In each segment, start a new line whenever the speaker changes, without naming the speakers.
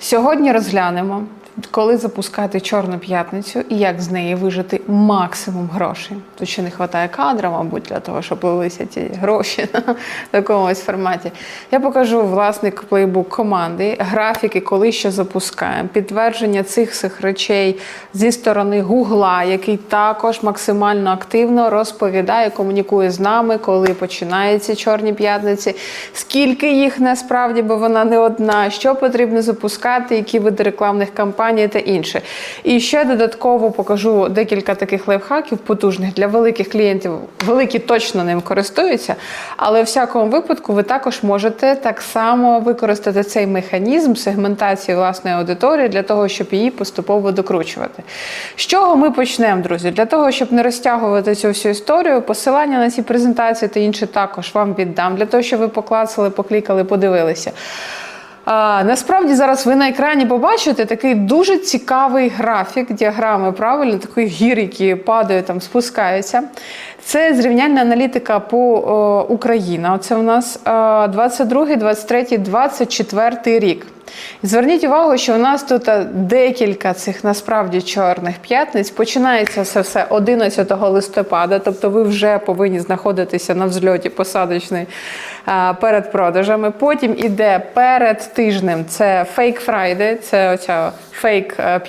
Сьогодні розглянемо, коли запускати Чорну п'ятницю і як з неї вижити максимум грошей. Тут ще не вистачає кадра, мабуть, для того, щоб лилися ті гроші на такому ось форматі. Я покажу власник плейбук команди, графіки, коли що запускаємо, підтвердження цих всіх речей зі сторони Гугла, який також максимально активно розповідає, комунікує з нами, коли починаються чорні п'ятниці, скільки їх насправді, бо вона не одна, що потрібно запускати, які види рекламних кампаній та інше. І ще додатково покажу декілька таких лайфхаків потужних для великих клієнтів. Великі точно ним користуються, але у всякому випадку ви також можете так само використати цей механізм сегментації власної аудиторії для того, щоб її поступово докручувати. З чого ми почнемо, друзі? Для того, щоб не розтягувати цю всю історію, посилання на ці презентації та інше також вам віддам, для того, щоб ви поклацали, поклікали, подивилися. А, насправді зараз ви на екрані побачите такий дуже цікавий графік діаграми, правильно, такий гір, які падають, там спускаються. Це зрівняльна аналітика по о, Україна. Оце у нас е, 22, 23, 24 рік. Зверніть увагу, що у нас тут е, декілька цих насправді чорних п'ятниць. Починається це все 11 листопада, тобто ви вже повинні знаходитися на взльоті посадочний е, перед продажами. Потім іде перед тижнем це фейк Фрайде, це оця фейк е.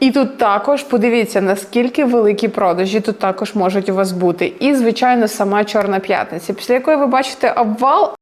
І тут також подивіться, наскільки великі продажі тут також можуть у вас бути. І, звичайно, сама чорна п'ятниця, після якої ви бачите обвал.